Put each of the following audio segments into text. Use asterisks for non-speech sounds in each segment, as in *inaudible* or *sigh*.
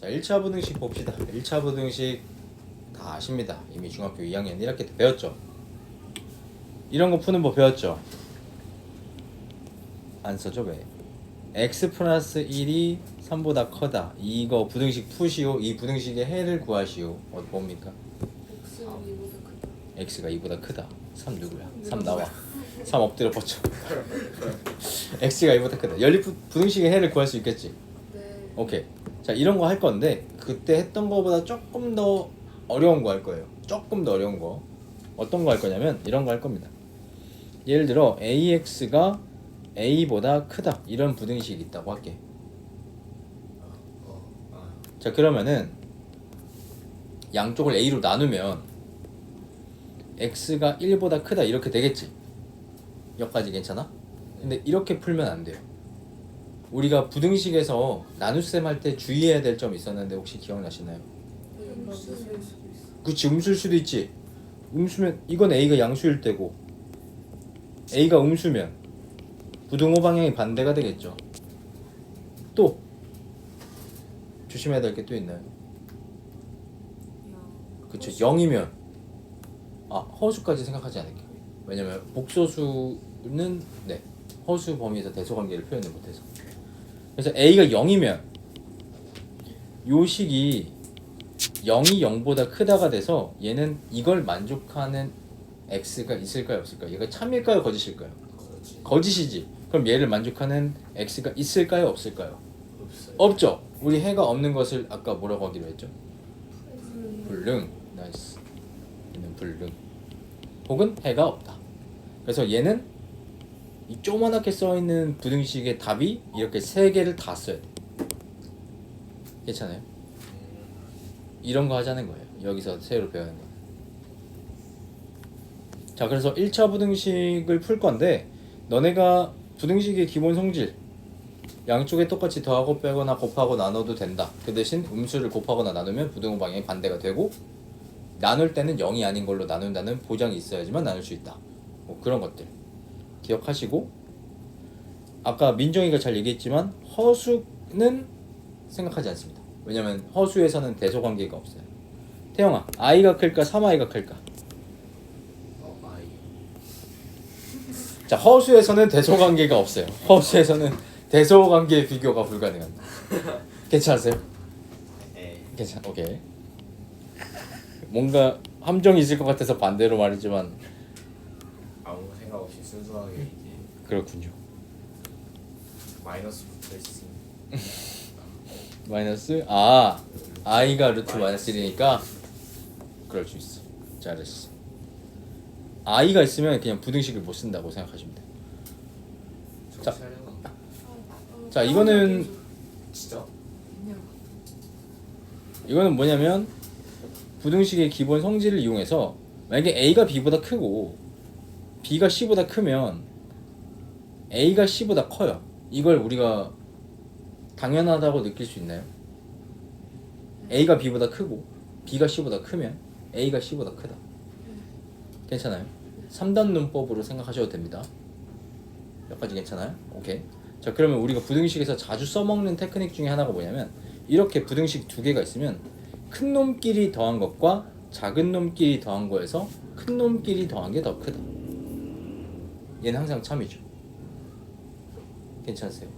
자 1차 부등식 봅시다. 1차 부등식 다 아십니다. 이미 중학교 2학년 1학기 때 배웠죠? 이런 거 푸는 법 배웠죠? 안 써줘 왜? X 플러스 1이 3보다 커다. 이거 부등식 푸시오. 이 부등식의 해를 구하시오. 어 뭡니까? X는 이보다 크다. *laughs* x가 2보다 크다 3 누구야? 3 나와. 3 엎드려 뻗쳐 x가 2보다 크다. 연립 부- 부등식의 해를 구할 수 있겠지? 네. 오케이. 자 이런 거 할 건데 그때 했던 거보다 조금 더 어려운 거 할 거예요. 조금 더 어려운 거. 어떤 거 할 거냐면 이런 거 할 겁니다. 예를 들어 AX가 A보다 크다 이런 부등식이 있다고 할게. 자 그러면은 양쪽을 A로 나누면 X가 1보다 크다 이렇게 되겠지. 여기까지 괜찮아? 근데 이렇게 풀면 안 돼요. 우리가 부등식에서 나눗셈 할 때 주의해야 될 점이 있었는데 혹시 기억나시나요? 그치 음수일 수도 있지. 음수면 이건 A가 양수일 때고 A가 음수면 부등호 방향이 반대가 되겠죠. 또 조심해야 될 게 또 있나요? 그쵸 0이면 아 허수까지 생각하지 않을게요. 왜냐면 복소수는 네 허수 범위에서 대소 관계를 표현을 못해서 그래서 A가 0이면 요 식이 0이 0보다 크다가 돼서 얘는 이걸 만족하는 x가 있을까요 없을까요? 얘가 참일까요 거짓일까요? 거짓이지. 그럼 얘를 만족하는 x가 있을까요 없을까요? 없어요. 없죠. 우리 해가 없는 것을 아까 뭐라고 하기로 했죠? 불능. 나이스. 얘는 불능. 혹은 해가 없다. 그래서 얘는 이 조그맣게 써 있는 부등식의 답이 이렇게 세 개를 다 써야 돼. 괜찮아요? 이런 거 하자는 거예요. 여기서 새로 배우는 거. 자, 그래서 1차 부등식을 풀 건데 너네가 부등식의 기본 성질 양쪽에 똑같이 더하고 빼거나 곱하고 나눠도 된다. 그 대신 음수를 곱하거나 나누면 부등호 방향이 반대가 되고 나눌 때는 0이 아닌 걸로 나눈다는 보장이 있어야지만 나눌 수 있다. 뭐 그런 것들 기억하시고 아까 민정이가 잘 얘기했지만 허수는 생각하지 않습니다. 왜냐면 허수에서는 대소 관계가 없어요. 태영아, i가 클까 3i가 클까? 자, 허수에서는 대소 관계가 없어요. 허수에서는 대소 관계 비교가 불가능합니다. 괜찮으세요? 네. 괜찮. 오케이. 뭔가 함정이 있을 것 같아서 반대로 말이지만 아무 생각 없이 순수하게 이제 그렇군요. 마이너스 붙어 있으니 마이너스 아 i가 루트 마이너스 1이니까 그럴 수 있어. 잘했어. i가 있으면 그냥 부등식을 못 쓴다고 생각하시면 돼. 자. 정찰해봐. 자, 이거는 진짜? 이거는 뭐냐면 부등식의 기본 성질을 이용해서 만약에 a가 b보다 크고 b가 c보다 크면 a가 c보다 커요. 이걸 우리가 당연하다고 느낄 수 있나요? a가 b보다 크고 b가 c보다 크면 a가 c보다 크다. 괜찮아요? 3단 문법으로 생각하셔도 됩니다. 여기까지 괜찮아요? 오케이. 자 그러면 우리가 부등식에서 자주 써먹는 테크닉 중에 하나가 뭐냐면 이렇게 부등식 두 개가 있으면 큰 놈끼리 더한 것과 작은 놈끼리 더한 거에서 큰 놈끼리 더한 게 더 크다. 얘는 항상 참이죠. 괜찮으세요?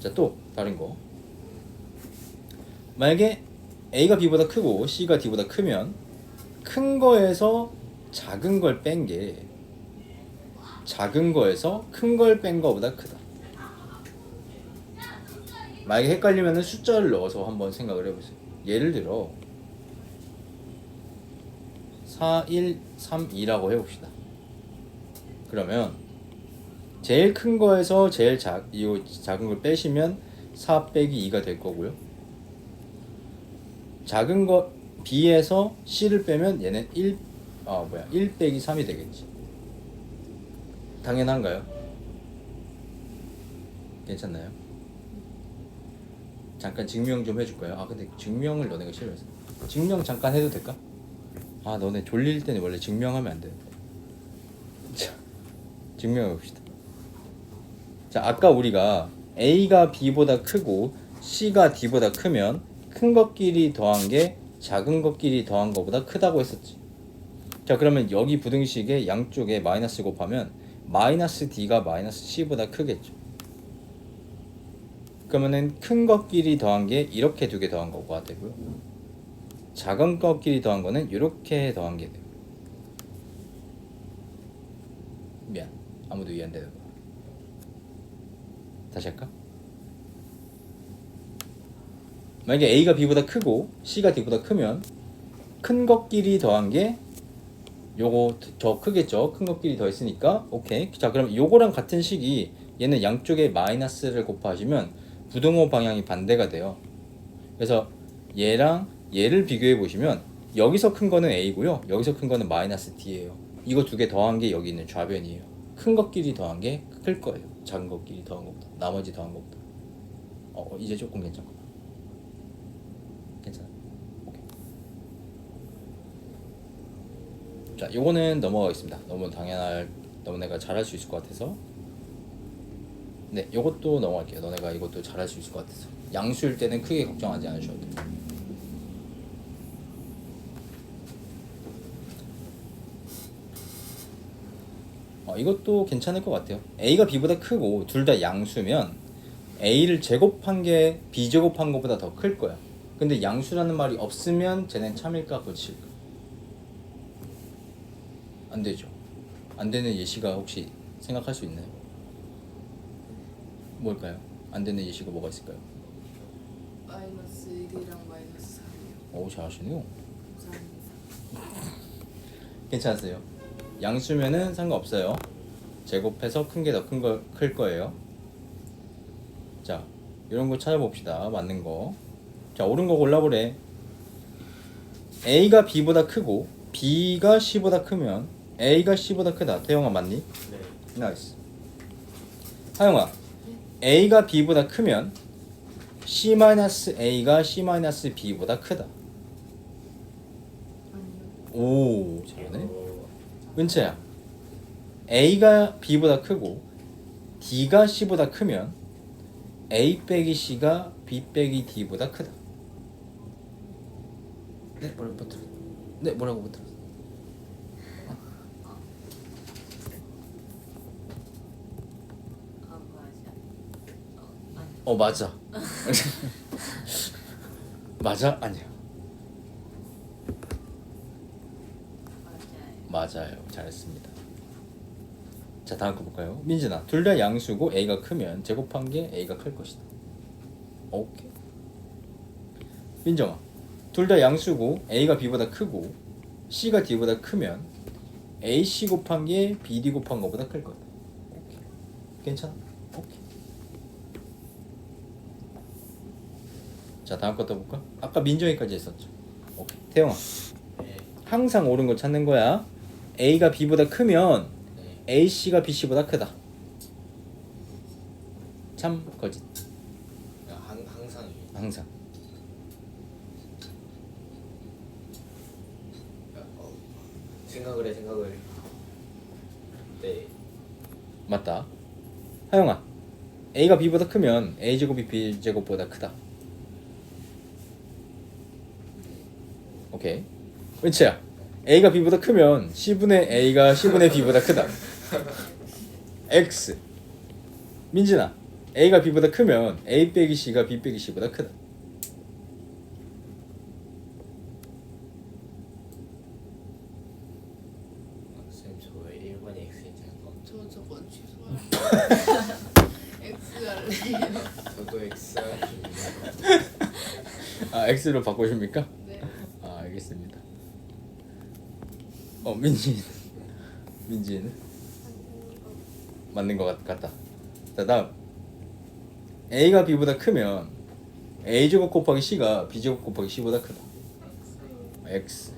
자 또 다른 거. 만약에 A가 B보다 크고 C가 D보다 크면 큰 거에서 작은 걸 뺀 게 작은 거에서 큰 걸 뺀 거보다 크다. 만약에 헷갈리면 숫자를 넣어서 한번 생각을 해보세요. 예를 들어 4, 1, 3, 2라고 해봅시다. 그러면 제일 큰 거에서 제일 작, 이 작은 걸 빼시면 4 빼기 2가 될 거고요. 작은 거 B에서 C를 빼면 얘는 1, 아 뭐야 1 빼기 3이 되겠지. 당연한가요? 괜찮나요? 잠깐 증명 좀 해줄까요? 아 근데 증명을 너네가 싫어해서 증명 잠깐 해도 될까? 아 너네 졸릴 때는 원래 증명하면 안 되는데 자 증명해 봅시다 자 아까 우리가 A가 B보다 크고 C가 D보다 크면 큰 것끼리 더한 게 작은 것끼리 더한 것보다 크다고 했었지. 자 그러면 여기 부등식의 양쪽에 마이너스 곱하면 마이너스 D가 마이너스 C보다 크겠죠. 그러면은 큰 것끼리 더한 게 이렇게 두 개 더한 거가 되고요. 작은 것끼리 더한 거는 이렇게 더한 게 돼요. 미안. 아무도 이해 안 되는 거. 다시 할까? 만약에 A가 B보다 크고 C가 D보다 크면 큰 것끼리 더한 게 요거 더 크겠죠? 큰 것끼리 더 있으니까 오케이. 자 그럼 요거랑 같은 식이 얘는 양쪽에 마이너스를 곱하시면 부등호 방향이 반대가 돼요. 그래서 얘랑 얘를 비교해 보시면 여기서 큰 거는 A고요. 여기서 큰 거는 마이너스 D예요. 이거 두 개 더한 게 여기 있는 좌변이에요. 큰 것끼리 더한 게 클 거예요. 작은 것끼리 더한 것보다 나머지 더한 것보다. 어 이제 조금 괜찮고. 괜찮아. 오케이. 자, 요거는 넘어가겠습니다. 너무 당연할 너네가 잘할 수 있을 것 같아서. 네, 요것도 넘어갈게요. 너네가 이것도 잘할 수 있을 것 같아서. 양수일 때는 크게 걱정하지 않으셔도 돼요. 어, 이것도 괜찮을 것 같아요. A가 B보다 크고 둘 다 양수면 A를 제곱한 게 B 제곱한 것보다 더 클 거야. 근데 양수라는 말이 없으면 쟤는 참일까 거칠까? 안 되죠. 안 되는 예시가 혹시 생각할 수 있나요? 뭘까요? 안 되는 예시가 뭐가 있을까요? 마이너스 1이랑 마이너스 4이요. 오 잘하시네요. 감사합니다. *laughs* 괜찮으세요? 양수면은 상관없어요. 제곱해서 큰 게 더 큰 거 클 거예요. 자, 이런 거 찾아봅시다. 맞는 거. 자, 옳은 거 골라보래. A가 B보다 크고 B가 C보다 크면 A가 C보다 크다. 태영아 맞니? 네. 나이스. 하영아, A가 B보다 크면 C-A가 C-B보다 크다. 아니요. 오, 잘하네. 어, 은채야 A가 B보다 크고 D가 C보다 크면 A 빼기 C가 B 빼기 D보다 크다 네 뭐라고 못 들었 네 뭐라고 못 들었어 아 맞아. 어어 맞아 *laughs* 맞아? 아니야. 맞아요 잘했습니다 자 다음 거 볼까요? 민진아 둘 다 양수고 A가 크면 제곱한 게 A가 클 것이다. 오케이. 민정아 둘 다 양수고 A가 B보다 크고 C가 D보다 크면 AC 곱한 게 BD 곱한 거보다 클 거다. 오케이. 괜찮아? 자 다음 것도 볼까? 아까 민정이까지 했었죠. 오케이. 태영아 네. 항상 옳은 걸 찾는 거야. A가 B보다 크면 네. AC가 BC보다 크다. 참 거짓. 야, 항, 항상 항상. 야, 어, 생각을 해 생각을. 네. 맞다. 하영아. A가 B보다 크면 A 제곱이 B 제곱보다 크다. 오케이. 은채야. A가 B보다 크면 C분의 A가 C분의 B보다 크다. X. 민진아. A가 B보다 크면 A 빼기 C가 B 빼기 C보다 크다. 쌤 저왜 1번이 X인지 알고 저 저건 취소할게요. X 할래요. *laughs* 저도 X 할게요. 아, X로 바꾸십니까? 네. 아 알겠습니다. 어 민진 민진 맞는 것 같, 같다. 자 다음 A가 B보다 크면 A 제곱 곱하기 C가 B 제곱 곱하기 C보다 크다. X.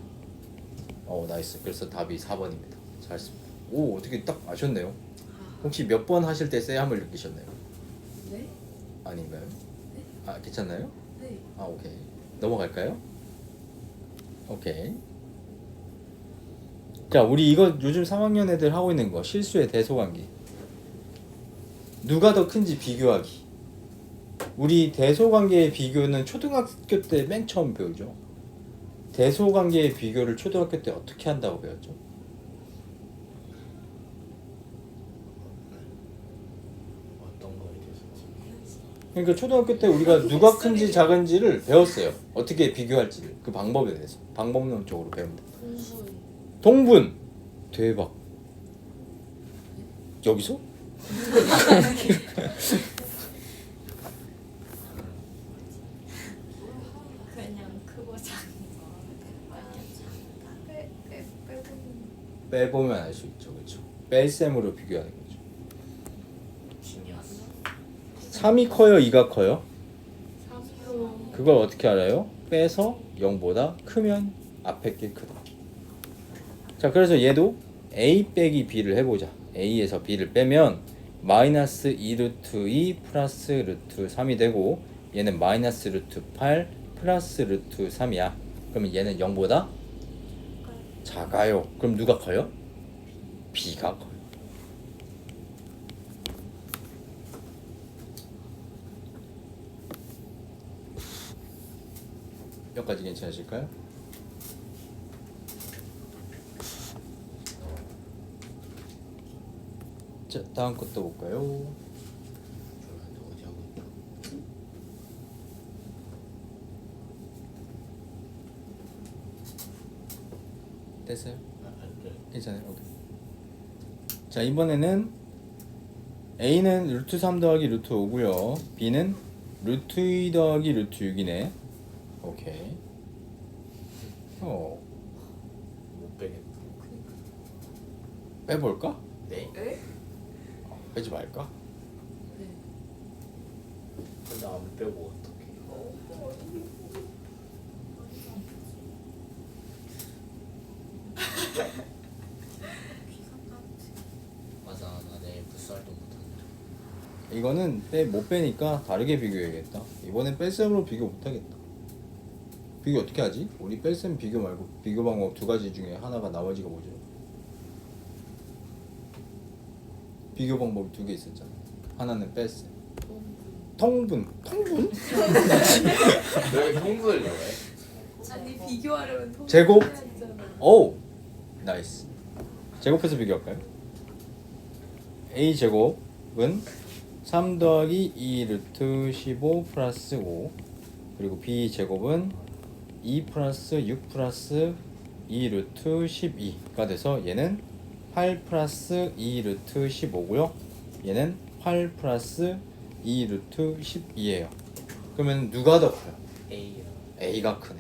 어 나이스. 그래서 답이 4번입니다. 잘했습니다. 오 어떻게 딱 아셨네요. 혹시 몇 번 하실 때 쎄함을 느끼셨나요? 네? 아닌가요? 아 괜찮나요? 네. 아 오케이 넘어갈까요? 오케이 자 우리 이거 요즘 3학년 애들 하고 있는 거 실수의 대소관계 누가 더 큰지 비교하기 우리 대소관계의 비교는 초등학교 때 맨 처음 배우죠. 대소관계의 비교를 초등학교 때 어떻게 한다고 배웠죠? 어떤 거에 대해서? 그러니까 초등학교 때 우리가 누가 큰지 작은지를 배웠어요. 어떻게 비교할지를 그 방법에 대해서 방법론적으로. 공부. 동분 대박. 여기서? 그냥 크고 작은 거. 빼보면 알 수 있죠, 그렇죠? 뺄셈으로 비교하는 거죠. 지니어스. 3이 커요, 2가 커요? 삼성. 그걸 어떻게 알아요? 빼서 0보다 크면 앞에 게 크다. 자, 그래서 얘도 a 빼기 b를 해보자. A에서 b를 빼면 마이너스 2 루트 2 플러스 루트 3이 되고 얘는 마이너스 루트 8 플러스 루트 3이야. 그러면 얘는 0보다 작아요. 그럼 누가 커요? b가 커요. 여기까지 괜찮으실까요? 자, 다음 것도 볼까요? 됐어요? 괜찮아요. 오케이. 자, 이번에는 A는 루트 3 더하기 루트 5고요. B는 루트 2 더하기 루트 6이네. 오케이. 어, 못 빼겠다. 빼볼까? 네. 에? 빼지 말까? 네. 근데 안 빼고 어떡해? 맞아, 나 내일 부스활동 못한다. 이거는 빼 못 빼니까 다르게 비교해야겠다. 이번엔 뺄셈으로 비교 못 하겠다. 비교 어떻게 하지? 우리 뺄셈 비교 말고 비교 방법 두 가지 중에 하나가 나머지가 뭐죠? 비교 방법이 두 개 있었잖아. 하나는 뺄셈. 통분. 통분? 왜 공부를 왜? 아니 비교하려면 통. 제곱? 오! 나이스. 제곱해서 비교할까요? a 제곱은 3 더하기 2 루트 15 플러스 5 그리고 b 제곱은 2 플러스 6 플러스 2 루트 12가 돼서 얘는 8 플러스 2 루트 15고요. 얘는 8 플러스 2 루트 12예요. 그러면 누가 더 커요? A랑 A가 크네.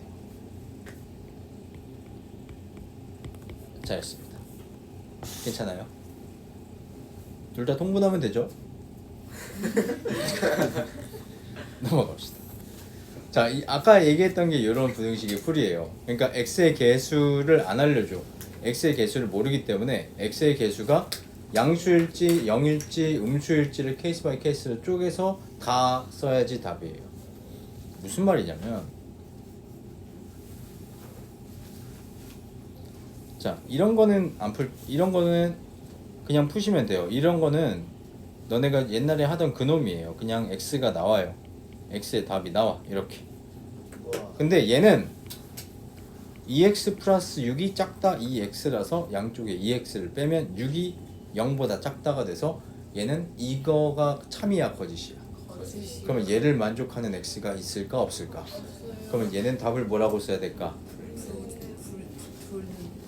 잘했습니다. 괜찮아요? 둘 다 통분하면 되죠? *laughs* 넘어갑시다. 자, 이, 아까 얘기했던 게 이런 부등식의 풀이에요. 그러니까 x의 개수를 안 알려줘. X의 개수를 모르기 때문에 x의 개수가 양수일지 0일지 음수일지를 케이스 바이 케이스로 쪼개서 다 써야지 답이에요. 무슨 말이냐면 자 이런 거는 안 풀 이런 거는 그냥 푸시면 돼요 이런 거는 너네가 옛날에 하던 그놈이에요 그냥 x가 나와요 x의 답이 나와 이렇게. 근데 얘는 2x 플러스 6이 작다 2x라서 양쪽에 2x를 빼면 6이 0보다 작다가 돼서 얘는 이거가 참이야 거짓이야. 거짓이. 그러면 얘를 만족하는 x가 있을까 없을까? 그러면 얘는 답을 뭐라고 써야 될까?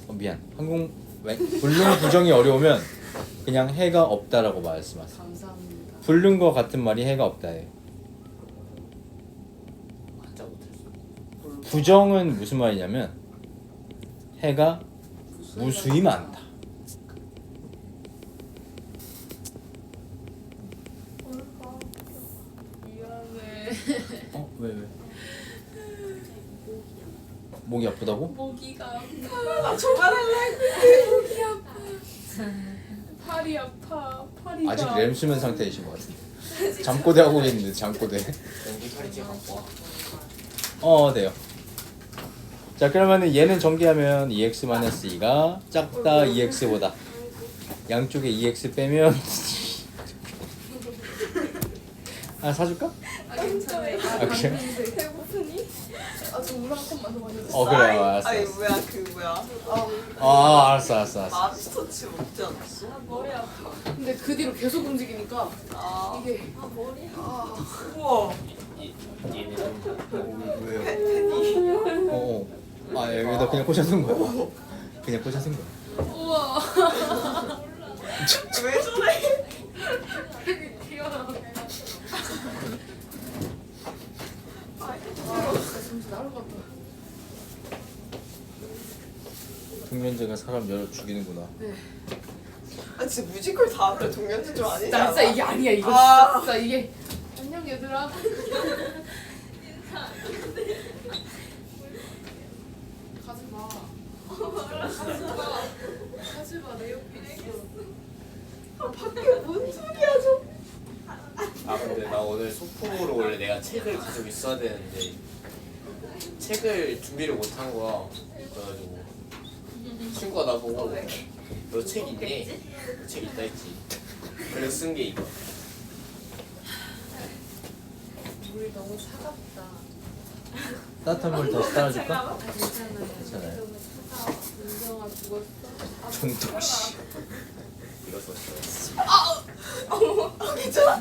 어, 미안. 항공 왜- 불능 부정이 어려우면 그냥 해가 없다라고 말씀하세요. 감사합니다. 불능과 같은 말이 해가 없다예요. 부정은 무슨 말이냐면 해가 무수히 많다. 어? 왜 왜? 목이 아프다고? 모기가 아파. 저만 할라 했는데 목이 아파. 팔이 아파. 팔이 아직. 램 수면 상태이신 것 같은데 잠꼬대 하고 계시는데 잠꼬대 연기 팔찌 갖고 와. 어 돼요 자 그러면은 얘는 전개하면 2x-2가 작다 2x보다 양쪽에 2x 빼면 아 사줄까? 아, 괜찮아요. 아, 그래? 배고프니? 아저 물한 컵만 더 마셔. 어 그래 알았어 아니 알았어 뭐야 그 뭐야 아 아 알았어 알았어 알았어 맘스터치 먹지 않았어? 머리 아파. 근데 그 뒤로 계속 움직이니까 아 이게 아 머리. 아, 우와 얘는 왜요? 어어 아 여기다 그냥 꽂아 쓴 거야 그냥 꽂아 쓴 거야 우와 *laughs* 왜 저래? 되게 귀여워. 아. 동면제가 사람 여러 죽이는구나 아 진짜 뮤지컬 다 알아 동현진 좀 아니지 나 않아? 진짜 이게 아니야 이거 아. 진짜 이게 안녕 얘들아 *laughs* 가지 마 가지 마 *laughs* 가지 마 내 옆에 있어 아 밖에 뭔 소리야 저 아 근데 나 오늘 소품으로 원래 내가 책을 가지고 있어야 되는데 책을 준비를 못한 거야. 그래가지고 친구가 나보고 너 책 있니? 책 있다 했지. 그래서 쓴 게 이거. 물이 너무 차갑다 따뜻한 물 더 따라줄까? 아 괜찮아요 괜찮아요 은정아 죽었어? 전통씨 이거 썼어. 아, 괜찮아? 아,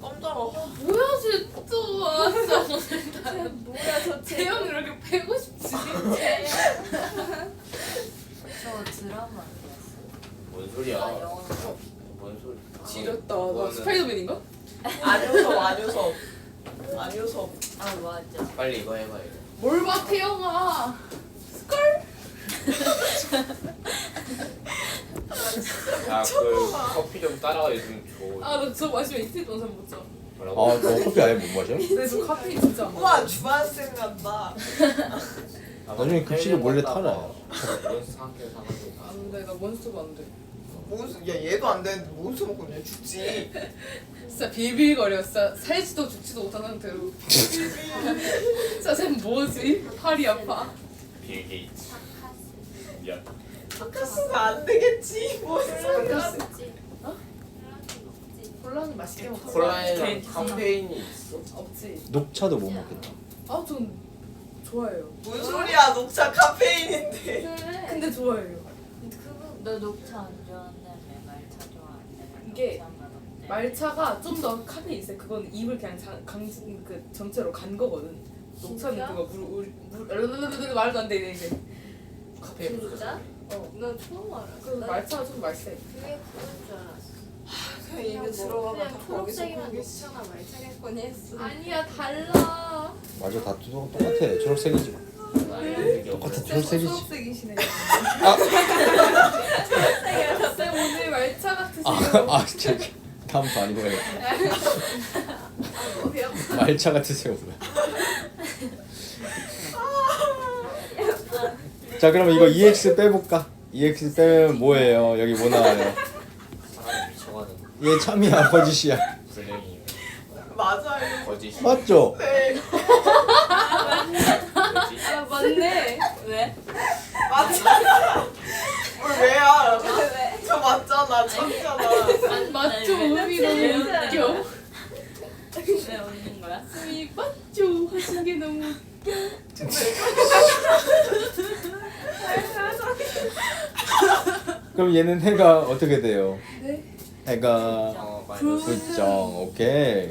깜짝아 뭐야 진짜 아, 진짜 오늘 나 뭐야 저 재영 이렇게 패고 싶지 저 드라마. 뭔 소리야? 아. 뭔 소리? 지렸다 나 스파이더맨인가? 안효섭 안효섭 안효섭 아 맞아. 빨리 이거 해봐 이거. 뭘 봐 태영아 스컬? 야그 커피 좀 따라와 요즘 줘. 아나 저거 마시면 이틀 동안 잠못 자. 뭐라고? 아 너 커피 아예 못 마셔? 근데 저 카페인 진짜 안 먹어 우와 주한생 같다 아, 나중에 급식을 몰래 타라. 먹다가 이런 상태 사가지고. 안 돼 나 몬스터도 안돼 몬스 야 얘도 안 되는데 몬스 먹고 그냥 죽지 진짜 비빌거려 진짜 살지도 죽지도 못한 상태로 *laughs* 진짜 쟤 뭐지? 팔이 아파 빌 게이츠. 미안. 바카스가 안 되겠지 몬스 바카스. 먹지. 어? 콜라는 맛있게 먹어 콜라에는 카페인이 있어? 없지 녹차도 못 먹겠다 아전 좋아해요 뭔 소리야 녹차 카페인인데 그래. 근데 좋아해요 그거 너 녹차 안 좋아한다며. 이게. 말차가 좀더 카페인 있어요. 그건 입을 그냥 자, 강진 그 전체로 간 거거든. 녹차는? 그거 물, 물, 물 말도 안 돼 이제. 카페인 진짜? 어. 너 처음 알았어. 그 말차가 좀 맛있어 그게 그건 줄 알았어. 그냥 입에 들어가면 다 거기서 초록색이랑 보겠지. 녹차나 말차겠거니 했어. 아니야 달라. 맞아 다 똑- 똑같아. 초록색이지 똑같아 초록색이지. 초록색이시네. 같으세요 *laughs* 아, 아 진짜 다음부터 아니고 해 어디야? 말차 같으세요 뭐야 자 그러면 이거 EX 빼볼까? EX 빼면 뭐예요? 여기 뭐 나와요? 사람이 미쳐가는 얘 참이야 거짓이야 맞아요 거짓. 맞죠? 네 뭐지? 아 맞네 왜? 맞잖아 뭘 왜야 맞잖아 참잖아 맞죠? 왜 너무 웃겨 왜 웃는 거야? 맞죠? 하신 게 너무 웃겨 그럼 얘는 해가 어떻게 돼요? 네? 해가 어. 불정 오케이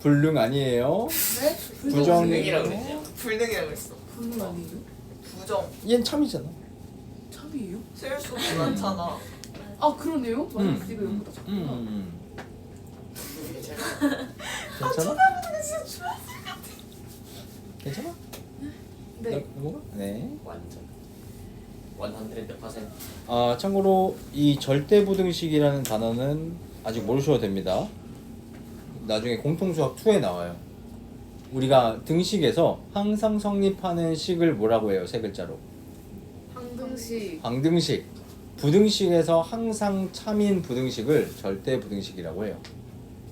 불능 아니에요? 네? 부정 불능이라고 되지. 불능이라고 했어 불능 아니에요? 부정 얘는 참이잖아 참이에요? 세울 수 없지 않잖아 아 그러네요? 맞아 음. 이거 여기다 적구나 음. 아 괜찮아? 쳐다보는 게 진짜 좋아 괜찮아? 네 넘어가? 네. 완전. 100%. 아 참고로 이 절대부등식이라는 단어는 아직 모르셔도 됩니다. 나중에 공통수학 2에 나와요. 우리가 등식에서 항상 성립하는 식을 뭐라고 해요? 세 글자로. 황등식 방등식. 부등식에서 항상 참인 부등식을 절대 부등식이라고 해요.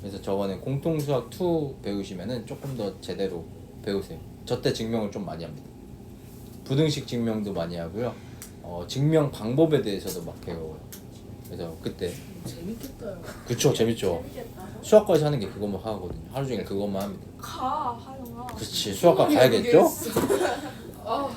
그래서 저거는 공통수학 2 배우시면은 조금 더 제대로 배우세요. 저 때 증명을 좀 많이 합니다. 부등식 증명도 많이 하고요. 어, 증명 방법에 대해서도 막 배워요. 그래서 그때 재밌겠다. 그쵸 재밌죠. 수학과에서 하는 게 그것만 하거든요. 하루 종일 그것만 합니다. 가 하영아. 그치 수학과 가야겠죠? *laughs* 아